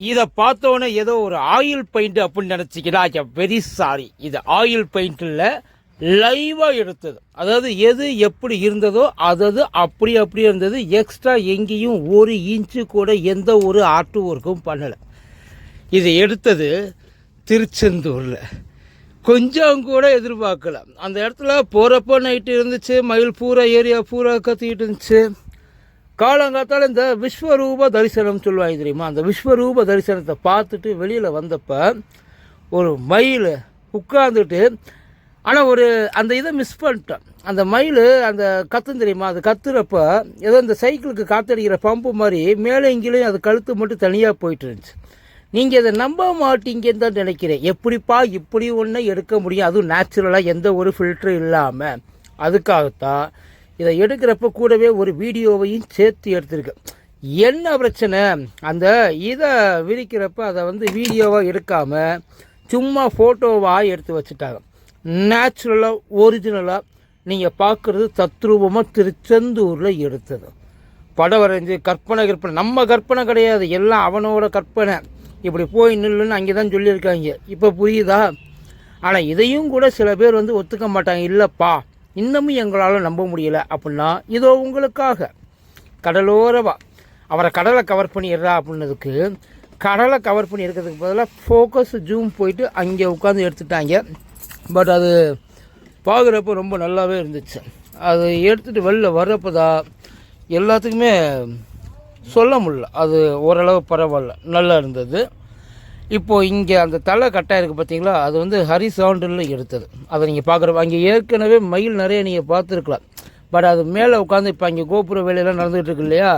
இதை பார்த்தோன்னே ஏதோ ஒரு ஆயில் பெயிண்ட் அப்படின்னு நினச்சிக்கிறா வெரி சாரி இது ஆயில் பெயிண்ட் இல்லை லைவாக எடுத்தது. அதாவது எது எப்படி இருந்ததோ அதது அப்படி அப்படியே இருந்தது. எக்ஸ்ட்ரா எங்கேயும் ஒரு இன்ச்சு கூட எந்த ஒரு ஆர்ட் ஒர்க்கும் பண்ணலை. இது எடுத்தது திருச்செந்தூரில். கொஞ்சம் கூட எதிர்பார்க்கல. அந்த இடத்துல போகிறப்போ நைட்டு இருந்துச்சு மயில் பூரா ஏரியா பூரா கத்திக்கிட்டு இருந்துச்சு. காலங்காத்தால் இந்த விஸ்வரூப தரிசனம் சொல்லுவாங்க தெரியுமா? அந்த விஸ்வரூப தரிசனத்தை பார்த்துட்டு வெளியில் வந்தப்போ ஒரு மயில் உட்காந்துட்டு ஆனால் ஒரு அந்த இதை மிஸ் பண்ணிட்டேன் அந்த மயில் அந்த கத்தும் தெரியுமா? அது கத்துறப்ப ஏதோ இந்த சைக்கிளுக்கு காத்தடிக்கிற பம்பு மாதிரி மேலே இங்கேயும் அது கழுத்து மட்டும் தனியாக போயிட்டு இருந்துச்சு. நீங்கள் இதை நம்ப மாட்டீங்கன்னு தான் நினைக்கிறேன். எப்படிப்பா இப்படி ஒன்று எடுக்க முடியும்? அதுவும் நேச்சுரலாக எந்த ஒரு ஃபில்டரும் இல்லாமல் அதுக்காகத்தான் இதை எடுக்கிறப்ப கூடவே ஒரு வீடியோவையும் சேர்த்து எடுத்திருக்கேன் என்ன பிரச்சனை? அந்த இதை விரிக்கிறப்ப அதை வந்து வீடியோவாக எடுக்காமல் சும்மா ஃபோட்டோவாக எடுத்து வச்சுட்டாங்க. நேச்சுரலாக ஒரிஜினலாக நீங்கள் பார்க்குறது தத்ரூபமாக திருச்செந்தூரில் எடுத்தது. படம் வரைஞ்சி கற்பனை கற்பனை. நம்ம கற்பனை கிடையாது. எல்லாம் அவனோட கற்பனை. இப்படி போய் நில்லுன்னு அங்கே தான் சொல்லியிருக்காங்க. இப்போ புரியுதா? ஆனால் இதையும் கூட சில பேர் வந்து ஒத்துக்க மாட்டாங்க. இல்லைப்பா இன்னமும் எங்களால் நம்ப முடியல அப்படின்னா இதோ உங்களுக்காக. கடலோரவா அவரை கடலை கவர் பண்ணிடுறா அப்படின்னதுக்கு கடலை கவர் பண்ணி இருக்கிறதுக்கு பதிலாக ஃபோக்கஸ் ஜூம் போயிட்டு அங்கே உட்காந்து எடுத்துட்டாங்க. பட் அது பார்க்குறப்ப ரொம்ப நல்லாவே இருந்துச்சு. அது எடுத்துகிட்டு வெளில வர்றப்போ தான் எல்லாத்துக்குமே சொல்ல முடில அது ஓரளவு பரவாயில்ல. நல்லா இருந்தது. இப்போது இங்கே அந்த தலை கட்டாக இருக்குது பார்த்தீங்களா அது வந்து ஹரிசாண்டில் எடுத்தது. அதை நீங்கள் பார்க்குறப்ப அங்கே ஏற்கனவே மயில் நிறைய நீங்கள் பார்த்துருக்கலாம். பட் அது மேலே உட்காந்து இப்போ அங்கே கோபுர வேலையெல்லாம் நடந்துகிட்டு இருக்கு இல்லையா?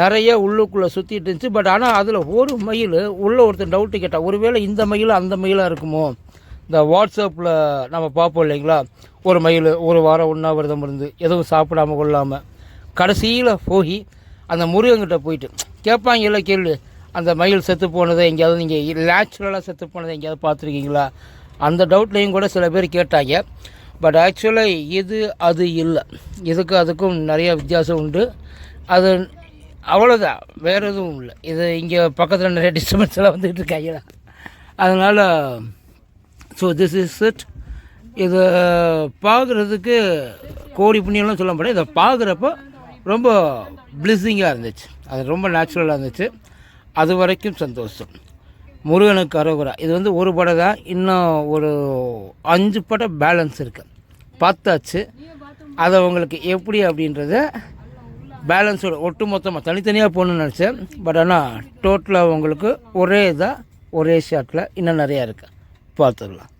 நிறைய உள்ளுக்குள்ளே சுற்றிட்டு இருந்துச்சு. பட் ஆனால் அதில் ஒரு மயில் உள்ளே ஒருத்தர் டவுட்டு கேட்டால் ஒருவேளை இந்த மயில் அந்த மயிலாக இருக்குமோ? இந்த வாட்ஸ்அப்பில் நம்ம பார்ப்போம் இல்லைங்களா? ஒரு மயில் ஒரு வாரம் உண்ணாவிரதம் இருந்து எதுவும் சாப்பிடாம கொள்ளாமல் கடைசியில் போய் அந்த முருகன்கிட்ட போயிட்டு கேட்பாங்க இல்லை கேள்வி அந்த மயில் செத்து போனதை எங்கேயாவது நீங்கள் நேச்சுரலாக செத்து போனதை எங்கேயாவது பார்த்துருக்கீங்களா? அந்த டவுட்லேயும் கூட சில பேர் கேட்டாங்க. பட் ஆக்சுவலாக இது அது இல்லை. இதுக்கு அதுக்கும் நிறைய வித்தியாசம் உண்டு. அது அவ்வளோதான் வேறு எதுவும் இல்லை. இது இங்கே பக்கத்தில் நிறைய டிஸ்டர்பன்ஸ் எல்லாம் வந்துக்கிட்டு இருக்காங்க அதனால் ஸோ திஸ் இஸ் இட் இதை பார்க்குறதுக்கு கோடி புண்ணியம்லாம் சொல்ல முடியாது இதை பார்க்குறப்போ ரொம்ப பிளிஸ்ஸிங்காக இருந்துச்சு. அது ரொம்ப நேச்சுரலாக இருந்துச்சு. அது வரைக்கும் சந்தோஷம். முருகனுக்கு அரோகரா இது வந்து ஒரு படம் தான் இன்னும் ஒரு அஞ்சு படம் பேலன்ஸ் இருக்குது பார்த்தாச்சு. அதை உங்களுக்கு எப்படி அப்படின்றத பேலன்ஸோட ஒட்டு மொத்தமாக தனித்தனியாக போகணுன்னு நினச்சேன். பட் ஆனால் டோட்டலாக உங்களுக்கு ஒரே இதாக ஒரே ஷாட்டில் இன்னும் நிறையா இருக்குது பார்த்துடலாம்.